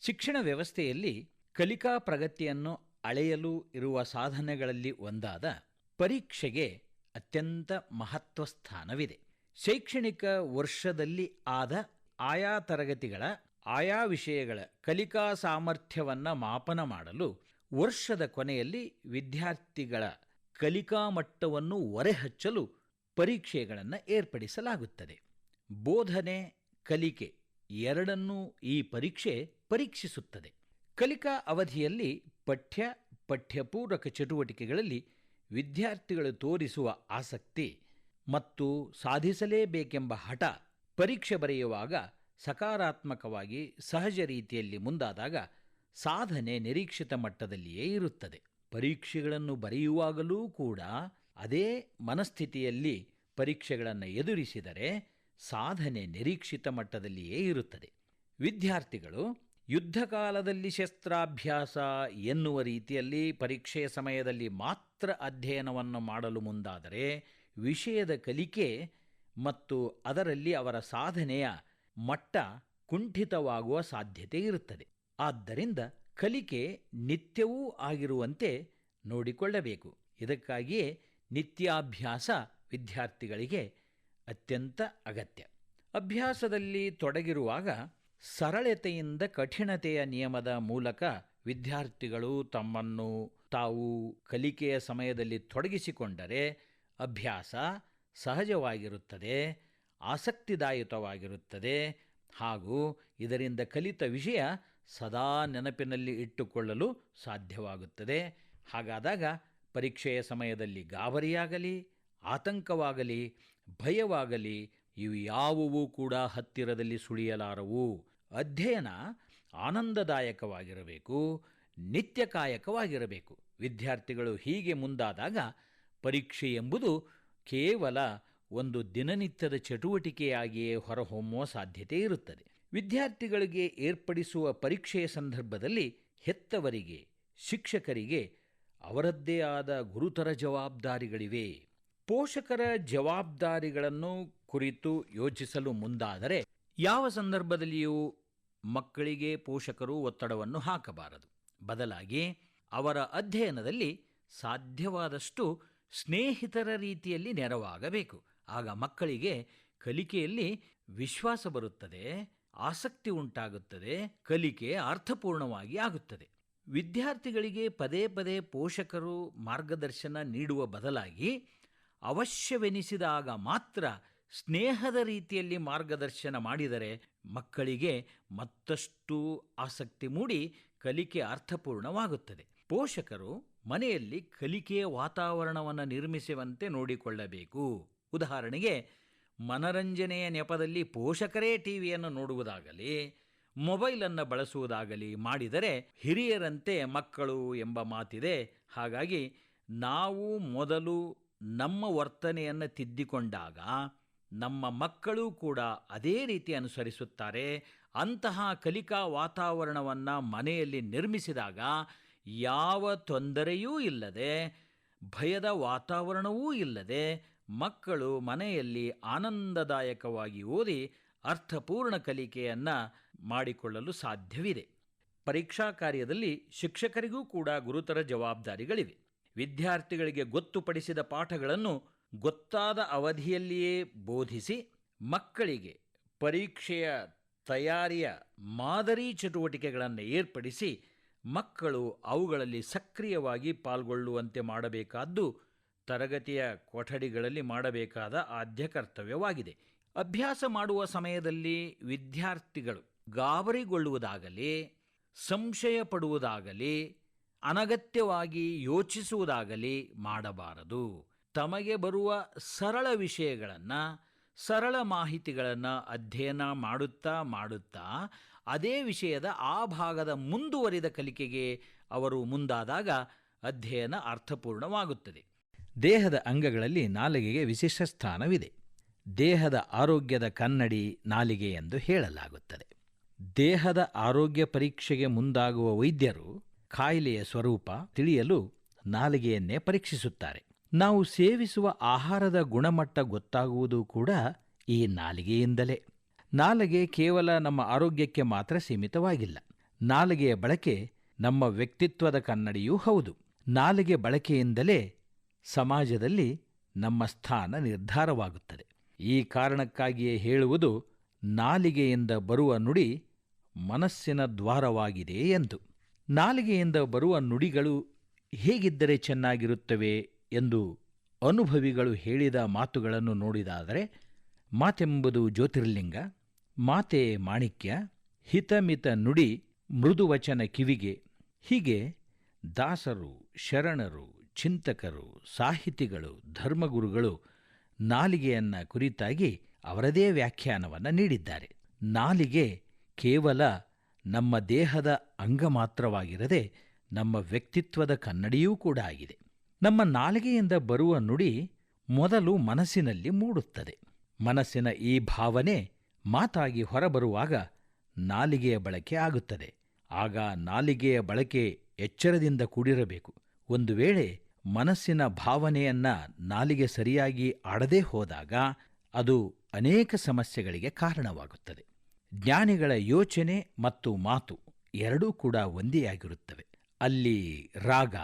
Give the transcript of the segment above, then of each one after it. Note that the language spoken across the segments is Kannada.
ಶಿಕ್ಷಣ ವ್ಯವಸ್ಥೆಯಲ್ಲಿ ಕಲಿಕಾ ಪ್ರಗತಿಯನ್ನು ಅಳೆಯಲು ಇರುವ ಸಾಧನೆಗಳಲ್ಲಿ ಒಂದಾದ ಪರೀಕ್ಷೆಗೆ ಅತ್ಯಂತ ಮಹತ್ವ ಸ್ಥಾನವಿದೆ. ಶೈಕ್ಷಣಿಕ ವರ್ಷದಲ್ಲಿ ಆದ ಆಯಾ ತರಗತಿಗಳ, ಆಯಾ ವಿಷಯಗಳ ಕಲಿಕಾ ಸಾಮರ್ಥ್ಯವನ್ನು ಮಾಪನ ಮಾಡಲು ವರ್ಷದ ಕೊನೆಯಲ್ಲಿ ವಿದ್ಯಾರ್ಥಿಗಳ ಕಲಿಕಾ ಮಟ್ಟವನ್ನು ಹೊರೆಹಚ್ಚಲು ಪರೀಕ್ಷೆಗಳನ್ನು ಏರ್ಪಡಿಸಲಾಗುತ್ತದೆ. ಬೋಧನೆ, ಕಲಿಕೆ ಎರಡನ್ನೂ ಈ ಪರೀಕ್ಷೆ ಪರೀಕ್ಷಿಸುತ್ತದೆ. ಕಲಿಕಾ ಅವಧಿಯಲ್ಲಿ ಪಠ್ಯ, ಪಠ್ಯಪೂರಕ ಚಟುವಟಿಕೆಗಳಲ್ಲಿ ವಿದ್ಯಾರ್ಥಿಗಳು ತೋರಿಸುವ ಆಸಕ್ತಿ ಮತ್ತು ಸಾಧಿಸಲೇಬೇಕೆಂಬ ಹಠ ಪರೀಕ್ಷೆ ಬರೆಯುವಾಗ ಸಕಾರಾತ್ಮಕವಾಗಿ ಸಹಜ ರೀತಿಯಲ್ಲಿ ಮುಂದಾದಾಗ ಸಾಧನೆ ನಿರೀಕ್ಷಿತ ಮಟ್ಟದಲ್ಲಿಯೇ ಇರುತ್ತದೆ. ಪರೀಕ್ಷೆಗಳನ್ನು ಬರೆಯುವಾಗಲೂ ಕೂಡ ಅದೇ ಮನಸ್ಥಿತಿಯಲ್ಲಿ ಪರೀಕ್ಷೆಗಳನ್ನು ಎದುರಿಸಿದರೆ ಸಾಧನೆ ನಿರೀಕ್ಷಿತ ಮಟ್ಟದಲ್ಲಿಯೇ ಇರುತ್ತದೆ. ವಿದ್ಯಾರ್ಥಿಗಳು ಯುದ್ಧಕಾಲದಲ್ಲಿ ಶಸ್ತ್ರಾಭ್ಯಾಸ ಎನ್ನುವ ರೀತಿಯಲ್ಲಿ ಪರೀಕ್ಷೆಯ ಸಮಯದಲ್ಲಿ ಮಾತ್ರ ಅಧ್ಯಯನವನ್ನು ಮಾಡಲು ಮುಂದಾದರೆ ವಿಷಯದ ಕಲಿಕೆ ಮತ್ತು ಅದರಲ್ಲಿ ಅವರ ಸಾಧನೆಯ ಮಟ್ಟ ಕುಂಠಿತವಾಗುವ ಸಾಧ್ಯತೆ ಇರುತ್ತದೆ. ಆದ್ದರಿಂದ ಕಲಿಕೆ ನಿತ್ಯವೂ ಆಗಿರುವಂತೆ ನೋಡಿಕೊಳ್ಳಬೇಕು. ಇದಕ್ಕಾಗಿಯೇ ನಿತ್ಯಾಭ್ಯಾಸ ವಿದ್ಯಾರ್ಥಿಗಳಿಗೆ ಅತ್ಯಂತ ಅಗತ್ಯ. ಅಭ್ಯಾಸದಲ್ಲಿ ತೊಡಗಿರುವಾಗ ಸರಳತೆಯಿಂದ ಕಠಿಣತೆಯ ನಿಯಮದ ಮೂಲಕ ವಿದ್ಯಾರ್ಥಿಗಳು ತಮ್ಮನ್ನು ತಾವು ಕಲಿಕೆಯ ಸಮಯದಲ್ಲಿ ತೊಡಗಿಸಿಕೊಂಡರೆ ಅಭ್ಯಾಸ ಸಹಜವಾಗಿರುತ್ತದೆ, ಆಸಕ್ತಿದಾಯಕವಾಗಿರುತ್ತದೆ ಹಾಗೂ ಇದರಿಂದ ಕಲಿತ ವಿಷಯ ಸದಾ ನೆನಪಿನಲ್ಲಿ ಇಟ್ಟುಕೊಳ್ಳಲು ಸಾಧ್ಯವಾಗುತ್ತದೆ. ಹಾಗಾದಾಗ ಪರೀಕ್ಷೆಯ ಸಮಯದಲ್ಲಿ ಗಾಬರಿಯಾಗಲಿ, ಆತಂಕವಾಗಲಿ ಭಯವಾಗಲಿ, ಇವು ಯಾವುವೂ ಕೂಡ ಹತ್ತಿರದಲ್ಲಿ ಸುಳಿಯಲಾರವು. ಅಧ್ಯಯನ ಆನಂದದಾಯಕವಾಗಿರಬೇಕು, ನಿತ್ಯಕಾಯಕವಾಗಿರಬೇಕು. ವಿದ್ಯಾರ್ಥಿಗಳು ಹೀಗೆ ಮುಂದಾದಾಗ ಪರೀಕ್ಷೆ ಎಂಬುದು ಕೇವಲ ಒಂದು ದಿನನಿತ್ಯದ ಚಟುವಟಿಕೆಯಾಗಿಯೇ ಹೊರಹೊಮ್ಮುವ ಸಾಧ್ಯತೆ ಇರುತ್ತದೆ. ವಿದ್ಯಾರ್ಥಿಗಳಿಗೆ ಏರ್ಪಡಿಸುವ ಪರೀಕ್ಷೆಯ ಸಂದರ್ಭದಲ್ಲಿ ಹೆತ್ತವರಿಗೆ, ಶಿಕ್ಷಕರಿಗೆ ಅವರದ್ದೇ ಆದ ಗುರುತರ ಜವಾಬ್ದಾರಿಗಳಿವೆ. ಪೋಷಕರ ಜವಾಬ್ದಾರಿಗಳನ್ನು ಕುರಿತು ಯೋಚಿಸಲು ಮುಂದಾದರೆ ಯಾವ ಸಂದರ್ಭದಲ್ಲಿಯೂ ಮಕ್ಕಳಿಗೆ ಪೋಷಕರು ಒತ್ತಡವನ್ನು ಹಾಕಬಾರದು. ಬದಲಾಗಿ ಅವರ ಅಧ್ಯಯನದಲ್ಲಿ ಸಾಧ್ಯವಾದಷ್ಟು ಸ್ನೇಹಿತರ ರೀತಿಯಲ್ಲಿ ನೆರವಾಗಬೇಕು. ಆಗ ಮಕ್ಕಳಿಗೆ ಕಲಿಕೆಯಲ್ಲಿ ವಿಶ್ವಾಸ ಬರುತ್ತದೆ, ಆಸಕ್ತಿ ಉಂಟಾಗುತ್ತದೆ, ಕಲಿಕೆ ಅರ್ಥಪೂರ್ಣವಾಗಿ ಆಗುತ್ತದೆ. ವಿದ್ಯಾರ್ಥಿಗಳಿಗೆ ಪದೇ ಪದೇ ಪೋಷಕರು ಮಾರ್ಗದರ್ಶನ ನೀಡುವ ಬದಲಾಗಿ ಅವಶ್ಯವೆನಿಸಿದಾಗ ಮಾತ್ರ ಸ್ನೇಹದ ರೀತಿಯಲ್ಲಿ ಮಾರ್ಗದರ್ಶನ ಮಾಡಿದರೆ ಮಕ್ಕಳಿಗೆ ಮತ್ತಷ್ಟು ಆಸಕ್ತಿ ಮೂಡಿ ಕಲಿಕೆ ಅರ್ಥಪೂರ್ಣವಾಗುತ್ತದೆ. ಪೋಷಕರು ಮನೆಯಲ್ಲಿ ಕಲಿಕೆಯ ವಾತಾವರಣವನ್ನು ನಿರ್ಮಿಸುವಂತೆ ನೋಡಿಕೊಳ್ಳಬೇಕು. ಉದಾಹರಣೆಗೆ, ಮನರಂಜನೆಯ ನೆಪದಲ್ಲಿ ಪೋಷಕರೇ ಟಿವಿಯನ್ನು ನೋಡುವುದಾಗಲಿ, ಮೊಬೈಲನ್ನು ಬಳಸುವುದಾಗಲಿ ಮಾಡಿದರೆ ಹಿರಿಯರಂತೆ ಮಕ್ಕಳು ಎಂಬ ಮಾತಿದೆ. ಹಾಗಾಗಿ ನಾವು ಮೊದಲು ನಮ್ಮ ವರ್ತನೆಯನ್ನು ತಿದ್ದಿಕೊಂಡಾಗ ನಮ್ಮ ಮಕ್ಕಳು ಕೂಡ ಅದೇ ರೀತಿ ಅನುಸರಿಸುತ್ತಾರೆ. ಅಂತಹ ಕಲಿಕಾ ವಾತಾವರಣವನ್ನು ಮನೆಯಲ್ಲಿ ನಿರ್ಮಿಸಿದಾಗ ಯಾವ ತೊಂದರೆಯೂ ಇಲ್ಲದೆ, ಭಯದ ವಾತಾವರಣವೂ ಇಲ್ಲದೆ ಮಕ್ಕಳು ಮನೆಯಲ್ಲಿ ಆನಂದದಾಯಕವಾಗಿ ಓದಿ ಅರ್ಥಪೂರ್ಣ ಕಲಿಕೆಯನ್ನು ಮಾಡಿಕೊಳ್ಳಲು ಸಾಧ್ಯವಿದೆ. ಪರೀಕ್ಷಾ ಕಾರ್ಯದಲ್ಲಿ ಶಿಕ್ಷಕರಿಗೂ ಕೂಡ ಗುರುತರ ಜವಾಬ್ದಾರಿಗಳಿವೆ. ವಿದ್ಯಾರ್ಥಿಗಳಿಗೆ ಗೊತ್ತುಪಡಿಸಿದ ಪಾಠಗಳನ್ನು ಗೊತ್ತಾದ ಅವಧಿಯಲ್ಲಿಯೇ ಬೋಧಿಸಿ ಮಕ್ಕಳಿಗೆ ಪರೀಕ್ಷೆಯ ತಯಾರಿಯ ಮಾದರಿ ಚಟುವಟಿಕೆಗಳನ್ನು ಏರ್ಪಡಿಸಿ ಮಕ್ಕಳು ಅವುಗಳಲ್ಲಿ ಸಕ್ರಿಯವಾಗಿ ಪಾಲ್ಗೊಳ್ಳುವಂತೆ ಮಾಡಬೇಕಾದ್ದು ತರಗತಿಯ ಕೊಠಡಿಗಳಲ್ಲಿ ಮಾಡಬೇಕಾದ ಆದ್ಯ ಕರ್ತವ್ಯವಾಗಿದೆ. ಅಭ್ಯಾಸ ಮಾಡುವ ಸಮಯದಲ್ಲಿ ವಿದ್ಯಾರ್ಥಿಗಳು ಗಾಬರಿಗೊಳ್ಳುವುದಾಗಲಿ ಸಂಶಯ ಪಡುವುದಾಗಲಿ ಅನಗತ್ಯವಾಗಿ ಯೋಚಿಸುವುದಾಗಲಿ ಮಾಡಬಾರದು. ತಮಗೆ ಬರುವ ಸರಳ ವಿಷಯಗಳನ್ನು, ಸರಳ ಮಾಹಿತಿಗಳನ್ನು ಅಧ್ಯಯನ ಮಾಡುತ್ತಾ ಮಾಡುತ್ತಾ, ಅದೇ ವಿಷಯದ ಆ ಭಾಗದ ಮುಂದುವರಿದ ಕಲಿಕೆಗೆ ಅವರು ಮುಂದಾದಾಗ ಅಧ್ಯಯನ ಅರ್ಥಪೂರ್ಣವಾಗುತ್ತದೆ. ದೇಹದ ಅಂಗಗಳಲ್ಲಿ ನಾಲಿಗೆಗೆ ವಿಶಿಷ್ಟ ಸ್ಥಾನವಿದೆ. ದೇಹದ ಆರೋಗ್ಯದ ಕನ್ನಡಿ ನಾಲಿಗೆ ಎಂದು ಹೇಳಲಾಗುತ್ತದೆ. ದೇಹದ ಆರೋಗ್ಯ ಪರೀಕ್ಷೆಗೆ ಮುಂದಾಗುವ ವೈದ್ಯರು ಕಾಯಿಲೆಯ ಸ್ವರೂಪ ತಿಳಿಯಲು ನಾಲಿಗೆಯನ್ನೇ ಪರೀಕ್ಷಿಸುತ್ತಾರೆ. ನಾವು ಸೇವಿಸುವ ಆಹಾರದ ಗುಣಮಟ್ಟ ಗೊತ್ತಾಗುವುದು ಕೂಡ ಈ ನಾಲಿಗೆಯಿಂದಲೇ. ನಾಲಿಗೆ ಕೇವಲ ನಮ್ಮ ಆರೋಗ್ಯಕ್ಕೆ ಮಾತ್ರ ಸೀಮಿತವಾಗಿಲ್ಲ. ನಾಲಿಗೆಯ ಬಳಕೆ ನಮ್ಮ ವ್ಯಕ್ತಿತ್ವದ ಕನ್ನಡಿಯೂ ಹೌದು. ನಾಲಿಗೆ ಬಳಕೆಯಿಂದಲೇ ಸಮಾಜದಲ್ಲಿ ನಮ್ಮ ಸ್ಥಾನ ನಿರ್ಧಾರವಾಗುತ್ತದೆ. ಈ ಕಾರಣಕ್ಕಾಗಿಯೇ ಹೇಳುವುದು ನಾಲಿಗೆಯಿಂದ ಬರುವ ನುಡಿ ಮನಸ್ಸಿನ ದ್ವಾರವಾಗಿದೆ ಎಂದು. ನಾಲಿಗೆಯಿಂದ ಬರುವ ನುಡಿಗಳು ಹೇಗಿದ್ದರೆ ಚೆನ್ನಾಗಿರುತ್ತವೆ ಎಂದು ಅನುಭವಿಗಳು ಹೇಳಿದ ಮಾತುಗಳನ್ನು ನೋಡಿದಾದರೆ ಮಾತೆಂಬುದು ಜ್ಯೋತಿರ್ಲಿಂಗ, ಮಾತೆ ಮಾಣಿಕ್ಯ, ಹಿತಮಿತ ನುಡಿ ಮೃದುವಚನ ಕಿವಿಗೆ. ಹೀಗೆ ದಾಸರು, ಶರಣರು, ಚಿಂತಕರು, ಸಾಹಿತಿಗಳು, ಧರ್ಮಗುರುಗಳು ನಾಲಿಗೆಯನ್ನು ಕುರಿತಾಗಿ ಅವರದೇ ವ್ಯಾಖ್ಯಾನವನ್ನು ನೀಡಿದ್ದಾರೆ. ನಾಲಿಗೆ ಕೇವಲ ನಮ್ಮ ದೇಹದ ಅಂಗ ಮಾತ್ರವಾಗಿರದೆ ನಮ್ಮ ವ್ಯಕ್ತಿತ್ವದ ಕನ್ನಡಿಯೂ ಕೂಡ ಆಗಿದೆ. ನಮ್ಮ ನಾಲಿಗೆಯಿಂದ ಬರುವ ನುಡಿ ಮೊದಲು ಮನಸ್ಸಿನಲ್ಲಿ ಮೂಡುತ್ತದೆ. ಮನಸ್ಸಿನ ಈ ಭಾವನೆ ಮಾತಾಗಿ ಹೊರಬರುವಾಗ ನಾಲಿಗೆಯ ಬಳಕೆ ಆಗುತ್ತದೆ. ಆಗ ನಾಲಿಗೆಯ ಬಳಕೆ ಎಚ್ಚರದಿಂದ ಕೂಡಿರಬೇಕು. ಒಂದು ವೇಳೆ ಮನಸ್ಸಿನ ಭಾವನೆಯನ್ನ ನಾಲಿಗೆ ಸರಿಯಾಗಿ ಆಡದೇ ಹೋದಾಗ ಅದು ಅನೇಕ ಸಮಸ್ಯೆಗಳಿಗೆ ಕಾರಣವಾಗುತ್ತದೆ. ಜ್ಞಾನಿಗಳ ಯೋಚನೆ ಮತ್ತು ಮಾತು ಎರಡೂ ಕೂಡ ಒಂದೇ ಆಗಿರುತ್ತವೆ. ಅಲ್ಲಿ ರಾಗ,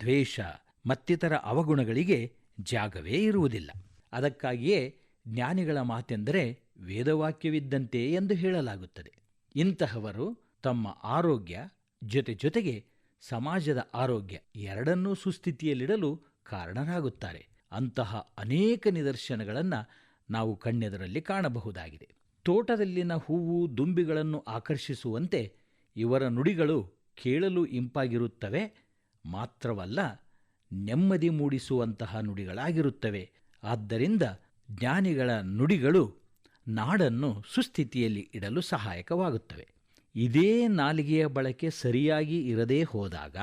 ದ್ವೇಷ ಮತ್ತಿತರ ಅವಗುಣಗಳಿಗೆ ಜಾಗವೇ ಇರುವುದಿಲ್ಲ. ಅದಕ್ಕಾಗಿಯೇ ಜ್ಞಾನಿಗಳ ಮಾತೆಂದರೆ ವೇದವಾಕ್ಯವಿದ್ದಂತೆ ಎಂದು ಹೇಳಲಾಗುತ್ತದೆ. ಇಂತಹವರು ತಮ್ಮ ಆರೋಗ್ಯ ಜೊತೆ ಜೊತೆಗೆ ಸಮಾಜದ ಆರೋಗ್ಯ ಎರಡನ್ನೂ ಸುಸ್ಥಿತಿಯಲ್ಲಿಡಲು ಕಾರಣರಾಗುತ್ತಾರೆ. ಅಂತಹ ಅನೇಕ ನಿದರ್ಶನಗಳನ್ನು ನಾವು ಕಣ್ಣೆದರಲ್ಲಿ ಕಾಣಬಹುದಾಗಿದೆ. ತೋಟದಲ್ಲಿನ ಹೂವು ದುಂಬಿಗಳನ್ನು ಆಕರ್ಷಿಸುವಂತೆ ಇವರ ನುಡಿಗಳು ಕೇಳಲು ಇಂಪಾಗಿರುತ್ತವೆ, ಮಾತ್ರವಲ್ಲ ನೆಮ್ಮದಿ ಮೂಡಿಸುವಂತಹ ನುಡಿಗಳಾಗಿರುತ್ತವೆ. ಆದ್ದರಿಂದ ಜ್ಞಾನಿಗಳ ನುಡಿಗಳು ನಾಡನ್ನು ಸುಸ್ಥಿತಿಯಲ್ಲಿ ಇಡಲು ಸಹಾಯಕವಾಗುತ್ತವೆ. ಇದೇ ನಾಲಿಗೆಯ ಬಳಕೆ ಸರಿಯಾಗಿ ಇರದೇ ಹೋದಾಗ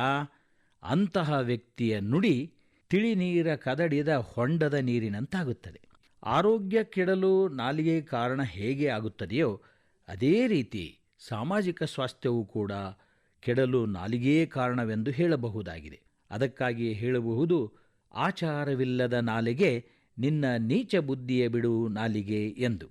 ಅಂತಹ ವ್ಯಕ್ತಿಯ ನುಡಿ ತಿಳಿನೀರ ಕದಡಿದ ಹೊಂಡದ ನೀರಿನಂತಾಗುತ್ತದೆ. ಆರೋಗ್ಯ ಕೆಡಲು ನಾಲಿಗೆ ಕಾರಣ ಹೇಗೆ ಆಗುತ್ತದೆಯೋ ಅದೇ ರೀತಿ ಸಾಮಾಜಿಕ ಸ್ವಾಸ್ಥ್ಯವೂ ಕೂಡ ಕೆಡಲು ನಾಲಿಗೆಯೇ ಕಾರಣವೆಂದು ಹೇಳಬಹುದಾಗಿದೆ. ಅದಕ್ಕಾಗಿಯೇ ಹೇಳಬಹುದು, ಆಚಾರವಿಲ್ಲದ ನಾಲಿಗೆ ನಿನ್ನ ನೀಚ ಬುದ್ಧಿಯ ಬಿಡು ನಾಲಿಗೆ ಎಂದು.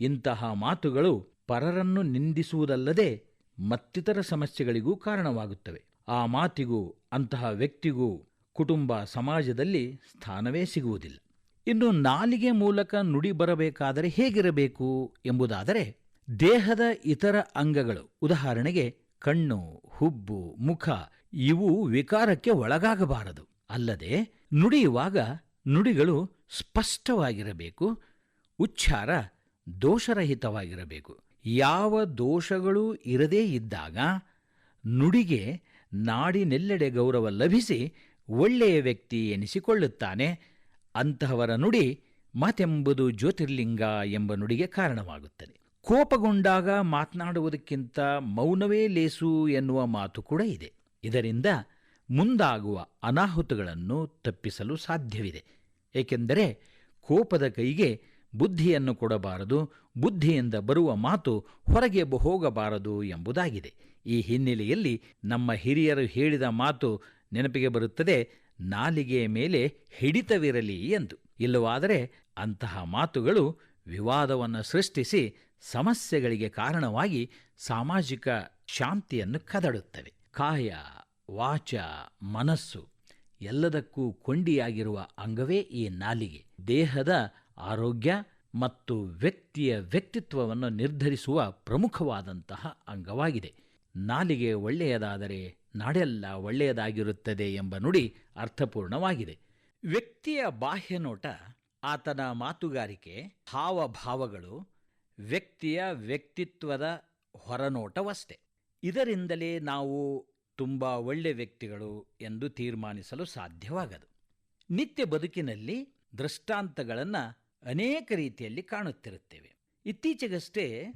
ಇಂತಹ ಮಾತುಗಳು ಪರರನ್ನು ನಿಂದಿಸುವುದಲ್ಲದೆ ಮತ್ತಿತರ ಸಮಸ್ಯೆಗಳಿಗೂ ಕಾರಣವಾಗುತ್ತವೆ. ಆ ಮಾತಿಗೂ ಅಂತಹ ವ್ಯಕ್ತಿಗೂ ಕುಟುಂಬ ಸಮಾಜದಲ್ಲಿ ಸ್ಥಾನವೇ ಸಿಗುವುದಿಲ್ಲ. ಇನ್ನು ನಾಲಿಗೆ ಮೂಲಕ ನುಡಿ ಬರಬೇಕಾದರೆ ಹೇಗಿರಬೇಕು ಎಂಬುದಾದರೆ ದೇಹದ ಇತರ ಅಂಗಗಳು, ಉದಾಹರಣೆಗೆ ಕಣ್ಣು, ಹುಬ್ಬು, ಮುಖ, ಇವು ವಿಕಾರಕ್ಕೆ ಒಳಗಾಗಬಾರದು. ಅಲ್ಲದೆ ನುಡಿಯುವಾಗ ನುಡಿಗಳು ಸ್ಪಷ್ಟವಾಗಿರಬೇಕು, ಉಚ್ಚಾರ ದೋಷರಹಿತವಾಗಿರಬೇಕು. ಯಾವ ದೋಷಗಳೂ ಇರದೇ ಇದ್ದಾಗ ನುಡಿಗೆ ನಾಡಿನೆಲ್ಲೆಡೆ ಗೌರವ ಲಭಿಸಿ ಒಳ್ಳೆಯ ವ್ಯಕ್ತಿ ಎನಿಸಿಕೊಳ್ಳುತ್ತಾನೆ. ಅಂತಹವರ ನುಡಿ ಮಾತೆಂಬುದು ಜ್ಯೋತಿರ್ಲಿಂಗ ಎಂಬ ನುಡಿಗೆ ಕಾರಣವಾಗುತ್ತದೆ. ಕೋಪಗೊಂಡಾಗ ಮಾತನಾಡುವುದಕ್ಕಿಂತ ಮೌನವೇ ಲೇಸು ಎನ್ನುವ ಮಾತು ಕೂಡ ಇದೆ. ಇದರಿಂದ ಮುಂದಾಗುವ ಅನಾಹುತಗಳನ್ನು ತಪ್ಪಿಸಲು ಸಾಧ್ಯವಿದೆ. ಏಕೆಂದರೆ ಕೋಪದ ಕೈಗೆ ಬುದ್ಧಿಯನ್ನು ಕೊಡಬಾರದು, ಬುದ್ಧಿಯಿಂದ ಬರುವ ಮಾತು ಹೊರಗೆ ಹೋಗಬಾರದು ಎಂಬುದಾಗಿದೆ. ಈ ಹಿನ್ನೆಲೆಯಲ್ಲಿ ನಮ್ಮ ಹಿರಿಯರು ಹೇಳಿದ ಮಾತು ನೆನಪಿಗೆ ಬರುತ್ತದೆ ನಾಲಿಗೆಯ ಮೇಲೆ ಹಿಡಿತವಿರಲಿ ಎಂದು. ಇಲ್ಲವಾದರೆ ಅಂತಹ ಮಾತುಗಳು ವಿವಾದವನ್ನು ಸೃಷ್ಟಿಸಿ ಸಮಸ್ಯೆಗಳಿಗೆ ಕಾರಣವಾಗಿ ಸಾಮಾಜಿಕ ಶಾಂತಿಯನ್ನು ಕದಡುತ್ತವೆ. ಕಾಯ, ವಾಚ, ಮನಸ್ಸು ಎಲ್ಲದಕ್ಕೂ ಕೊಂಡಿಯಾಗಿರುವ ಅಂಗವೇ ಈ ನಾಲಿಗೆ. ದೇಹದ ಆರೋಗ್ಯ ಮತ್ತು ವ್ಯಕ್ತಿಯ ವ್ಯಕ್ತಿತ್ವವನ್ನು ನಿರ್ಧರಿಸುವ ಪ್ರಮುಖವಾದಂತಹ ಅಂಗವಾಗಿದೆ. ನಾಲಿಗೆ ಒಳ್ಳೆಯದಾದರೆ ನಾಡೆಲ್ಲ ಒಳ್ಳೆಯದಾಗಿರುತ್ತದೆ ಎಂಬ ನುಡಿ ಅರ್ಥಪೂರ್ಣವಾಗಿದೆ. ವ್ಯಕ್ತಿಯ ಬಾಹ್ಯನೋಟ ಆತನ ಮಾತುಗಾರಿಕೆ, ಹಾವಭಾವಗಳು ವ್ಯಕ್ತಿಯ ವ್ಯಕ್ತಿತ್ವದ ಹೊರನೋಟವಷ್ಟೆ. ಇದರಿಂದಲೇ ನಾವು ತುಂಬ ಒಳ್ಳೆ ವ್ಯಕ್ತಿಗಳು ಎಂದು ತೀರ್ಮಾನಿಸಲು ಸಾಧ್ಯವಾಗದು. ನಿತ್ಯ ಬದುಕಿನಲ್ಲಿ ದೃಷ್ಟಾಂತಗಳನ್ನು ಅನೇಕ ರೀತಿಯಲ್ಲಿ ಕಾಣುತ್ತಿರುತ್ತೇವೆ. ಇತ್ತೀಚೆಗಷ್ಟೇ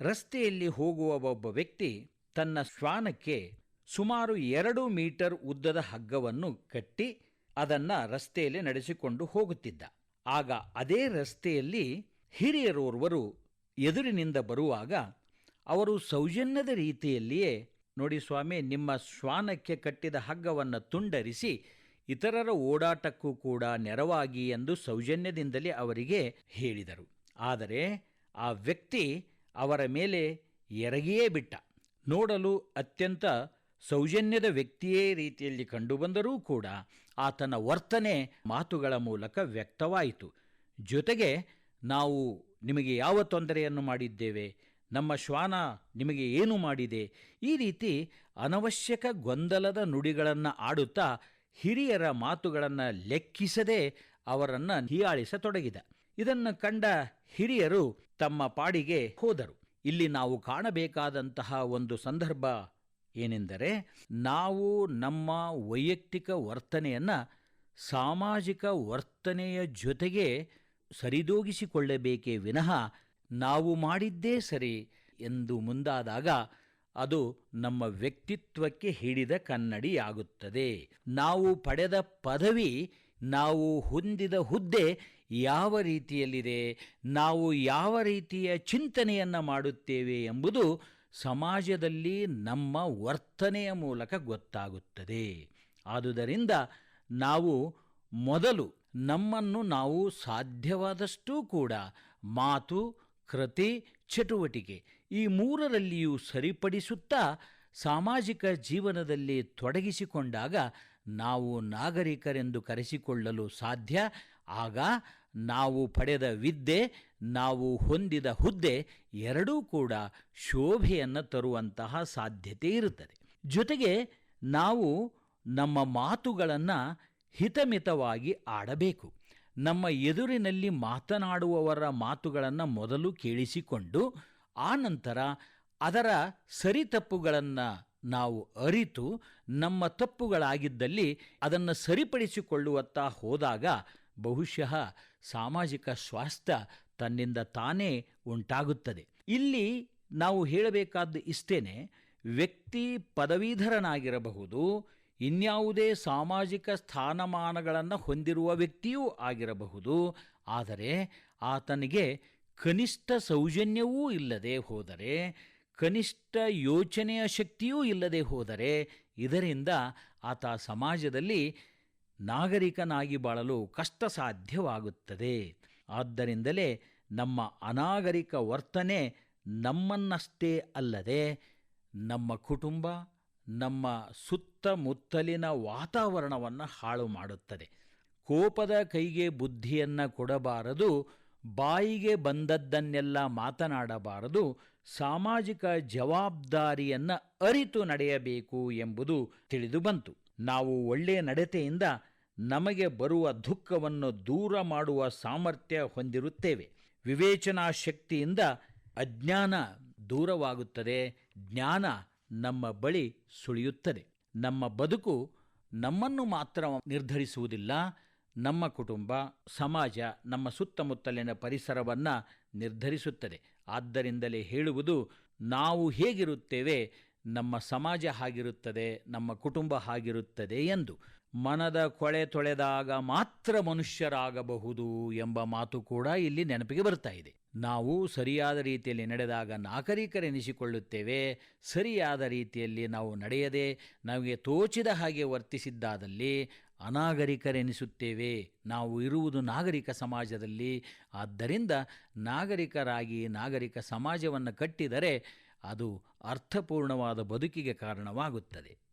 ರಸ್ತೆಯಲ್ಲಿ ಹೋಗುವ ಒಬ್ಬ ವ್ಯಕ್ತಿ ತನ್ನ ಶ್ವಾನಕ್ಕೆ ಸುಮಾರು ಎರಡು ಮೀಟರ್ ಉದ್ದದ ಹಗ್ಗವನ್ನು ಕಟ್ಟಿ ಅದನ್ನು ರಸ್ತೆಯಲ್ಲಿ ನಡೆಸಿಕೊಂಡು ಹೋಗುತ್ತಿದ್ದ. ಆಗ ಅದೇ ರಸ್ತೆಯಲ್ಲಿ ಹಿರಿಯರೋರ್ವರು ಎದುರಿನಿಂದ ಬರುವಾಗ ಅವರು ಸೌಜನ್ಯದ ರೀತಿಯಲ್ಲಿಯೇ, ನೋಡಿ ಸ್ವಾಮಿ, ನಿಮ್ಮ ಶ್ವಾನಕ್ಕೆ ಕಟ್ಟಿದ ಹಗ್ಗವನ್ನು ತುಂಡರಿಸಿ ಇತರರ ಓಡಾಟಕ್ಕೂ ಕೂಡ ನೆರವಾಗಿ ಎಂದು ಸೌಜನ್ಯದಿಂದಲೇ ಅವರಿಗೆ ಹೇಳಿದರು. ಆದರೆ ಆ ವ್ಯಕ್ತಿ ಅವರ ಮೇಲೆ ಎರಗಿಯೇ ಬಿಟ್ಟ. ನೋಡಲು ಅತ್ಯಂತ ಸೌಜನ್ಯದ ವ್ಯಕ್ತಿಯೇ ರೀತಿಯಲ್ಲಿ ಕಂಡುಬಂದರೂ ಕೂಡ ಆತನ ವರ್ತನೆ ಮಾತುಗಳ ಮೂಲಕ ವ್ಯಕ್ತವಾಯಿತು. ಜೊತೆಗೆ ನಾವು ನಿಮಗೆ ಯಾವ ತೊಂದರೆಯನ್ನು ಮಾಡಿದ್ದೇವೆ, ನಮ್ಮ ಶ್ವಾನ ನಿಮಗೆ ಏನು ಮಾಡಿದೆ, ಈ ರೀತಿ ಅನವಶ್ಯಕ ಗೊಂದಲದ ನುಡಿಗಳನ್ನು ಆಡುತ್ತಾ ಹಿರಿಯರ ಮಾತುಗಳನ್ನು ಲೆಕ್ಕಿಸದೆ ಅವರನ್ನು ಹೀಯಾಳಿಸತೊಡಗಿದ. ಇದನ್ನು ಕಂಡ ಹಿರಿಯರು ತಮ್ಮ ಪಾಡಿಗೆ ಹೋದರು. ಇಲ್ಲಿ ನಾವು ಕಾಣಬೇಕಾದಂತಹ ಒಂದು ಸಂದರ್ಭ ಏನೆಂದರೆ ನಾವು ನಮ್ಮ ವೈಯಕ್ತಿಕ ವರ್ತನೆಯನ್ನು ಸಾಮಾಜಿಕ ವರ್ತನೆಯ ಜೊತೆಗೆ ಸರಿದೂಗಿಸಿಕೊಳ್ಳಬೇಕೇ ವಿನಃ ನಾವು ಮಾಡಿದ್ದೇ ಸರಿ ಎಂದು ಮುಂದಾದಾಗ ಅದು ನಮ್ಮ ವ್ಯಕ್ತಿತ್ವಕ್ಕೆ ಹಿಡಿದ ಕನ್ನಡಿಯಾಗುತ್ತದೆ. ನಾವು ಪಡೆದ ಪದವಿ ನಾವು ಹೊಂದಿದ ಹುದ್ದೆ ಯಾವ ರೀತಿಯಲ್ಲಿದೆ? ನಾವು ಯಾವ ರೀತಿಯ ಚಿಂತನೆಯನ್ನು ಮಾಡುತ್ತೇವೆ ಎಂಬುದು ಸಮಾಜದಲ್ಲಿ ನಮ್ಮ ವರ್ತನೆಯ ಮೂಲಕ ಗೊತ್ತಾಗುತ್ತದೆ. ಆದುದರಿಂದ ನಾವು ಮೊದಲು ನಮ್ಮನ್ನು ನಾವು ಸಾಧ್ಯವಾದಷ್ಟೂ ಕೂಡ ಮಾತು, ಕೃತಿ, ಚಟುವಟಿಕೆ ಈ ಮೂರರಲ್ಲಿಯೂ ಸರಿಪಡಿಸುತ್ತಾ ಸಾಮಾಜಿಕ ಜೀವನದಲ್ಲಿ ತೊಡಗಿಸಿಕೊಂಡಾಗ ನಾವು ನಾಗರಿಕರೆಂದು ಕರೆಸಿಕೊಳ್ಳಲು ಸಾಧ್ಯ. ಆಗ ನಾವು ಪಡೆದ ವಿದ್ಯೆ, ನಾವು ಹೊಂದಿದ ಹುದ್ದೆ ಎರಡೂ ಕೂಡ ಶೋಭೆಯನ್ನು ತರುವಂತಹ ಸಾಧ್ಯತೆ ಇರುತ್ತದೆ. ಜೊತೆಗೆ ನಾವು ನಮ್ಮ ಮಾತುಗಳನ್ನು ಹಿತಮಿತವಾಗಿ ಆಡಬೇಕು. ನಮ್ಮ ಎದುರಿನಲ್ಲಿ ಮಾತನಾಡುವವರ ಮಾತುಗಳನ್ನು ಮೊದಲು ಕೇಳಿಸಿಕೊಂಡು, ಆ ನಂತರ ಅದರ ಸರಿತಪ್ಪುಗಳನ್ನು ನಾವು ಅರಿತು, ನಮ್ಮ ತಪ್ಪುಗಳಾಗಿದ್ದಲ್ಲಿ ಅದನ್ನು ಸರಿಪಡಿಸಿಕೊಳ್ಳುವತ್ತ ಹೋದಾಗ ಬಹುಶಃ ಸಾಮಾಜಿಕ ಸ್ವಾಸ್ಥ್ಯ ತನ್ನಿಂದ ತಾನೇ ಉಂಟಾಗುತ್ತದೆ. ಇಲ್ಲಿ ನಾವು ಹೇಳಬೇಕಾದ್ದು ಇಷ್ಟೇನೆ, ವ್ಯಕ್ತಿ ಪದವೀಧರನಾಗಿರಬಹುದು, ಇನ್ಯಾವುದೇ ಸಾಮಾಜಿಕ ಸ್ಥಾನಮಾನಗಳನ್ನು ಹೊಂದಿರುವ ವ್ಯಕ್ತಿಯೂ ಆಗಿರಬಹುದು, ಆದರೆ ಆತನಿಗೆ ಕನಿಷ್ಠ ಸೌಜನ್ಯವೂ ಇಲ್ಲದೆ ಹೋದರೆ, ಕನಿಷ್ಠ ಯೋಚನೆಯ ಶಕ್ತಿಯೂ ಇಲ್ಲದೆ ಹೋದರೆ, ಇದರಿಂದ ಆತ ಸಮಾಜದಲ್ಲಿ ನಾಗರಿಕನಾಗಿ ಬಾಳಲು ಕಷ್ಟ ಸಾಧ್ಯವಾಗುತ್ತದೆ ಆದ್ದರಿಂದಲೇ ನಮ್ಮ ಅನಾಗರಿಕ ವರ್ತನೆ ನಮ್ಮನ್ನಷ್ಟೇ ಅಲ್ಲದೆ ನಮ್ಮ ಕುಟುಂಬ, ನಮ್ಮ ಸುತ್ತಮುತ್ತಲಿನ ವಾತಾವರಣವನ್ನು ಹಾಳು ಮಾಡುತ್ತದೆ. ಕೋಪದ ಕೈಗೆ ಬುದ್ಧಿಯನ್ನು ಕೊಡಬಾರದು, ಬಾಯಿಗೆ ಬಂದದ್ದನ್ನೆಲ್ಲ ಮಾತನಾಡಬಾರದು, ಸಾಮಾಜಿಕ ಜವಾಬ್ದಾರಿಯನ್ನು ಅರಿತು ನಡೆಯಬೇಕು ಎಂಬುದು ತಿಳಿದು ಬಂತು. ನಾವು ಒಳ್ಳೆಯ ನಡತೆಯಿಂದ ನಮಗೆ ಬರುವ ದುಃಖವನ್ನು ದೂರ ಮಾಡುವ ಸಾಮರ್ಥ್ಯ ಹೊಂದಿರುತ್ತೇವೆ. ವಿವೇಚನಾ ಶಕ್ತಿಯಿಂದ ಅಜ್ಞಾನ ದೂರವಾಗುತ್ತದೆ, ಜ್ಞಾನ ನಮ್ಮ ಬಳಿ ಸುಳಿಯುತ್ತದೆ. ನಮ್ಮ ಬದುಕು ನಮ್ಮನ್ನು ಮಾತ್ರ ನಿರ್ಧರಿಸುವುದಿಲ್ಲ, ನಮ್ಮ ಕುಟುಂಬ, ಸಮಾಜ, ನಮ್ಮ ಸುತ್ತಮುತ್ತಲಿನ ಪರಿಸರವನ್ನು ನಿರ್ಧರಿಸುತ್ತದೆ. ಆದ್ದರಿಂದಲೇ ಹೇಳುವುದು, ನಾವು ಹೇಗಿರುತ್ತೇವೆ, ನಮ್ಮ ಸಮಾಜ ಹಾಗಿರುತ್ತದೆ, ನಮ್ಮ ಕುಟುಂಬ ಹಾಗಿರುತ್ತದೆ ಎಂದು. ಮನದ ಕೊಳೆ ತೊಳೆದಾಗ ಮಾತ್ರ ಮನುಷ್ಯರಾಗಬಹುದು ಎಂಬ ಮಾತು ಕೂಡ ಇಲ್ಲಿ ನೆನಪಿಗೆ ಬರ್ತಾ ಇದೆ. ನಾವು ಸರಿಯಾದ ರೀತಿಯಲ್ಲಿ ನಡೆದಾಗ ನಾಗರಿಕರೆನಿಸಿಕೊಳ್ಳುತ್ತೇವೆ, ಸರಿಯಾದ ರೀತಿಯಲ್ಲಿ ನಾವು ನಡೆಯದೆ, ನಮಗೆ ತೋಚಿದ ಹಾಗೆ ವರ್ತಿಸಿದ್ದಾದಲ್ಲಿ ಅನಾಗರಿಕರೆನಿಸುತ್ತೇವೆ. ನಾವು ಇರುವುದು ನಾಗರಿಕ ಸಮಾಜದಲ್ಲಿ. ಆದ್ದರಿಂದ ನಾಗರಿಕರಾಗಿ ನಾಗರಿಕ ಸಮಾಜವನ್ನು ಕಟ್ಟಿದರೆ ಅದು ಅರ್ಥಪೂರ್ಣವಾದ ಬದುಕಿಗೆ ಕಾರಣವಾಗುತ್ತದೆ.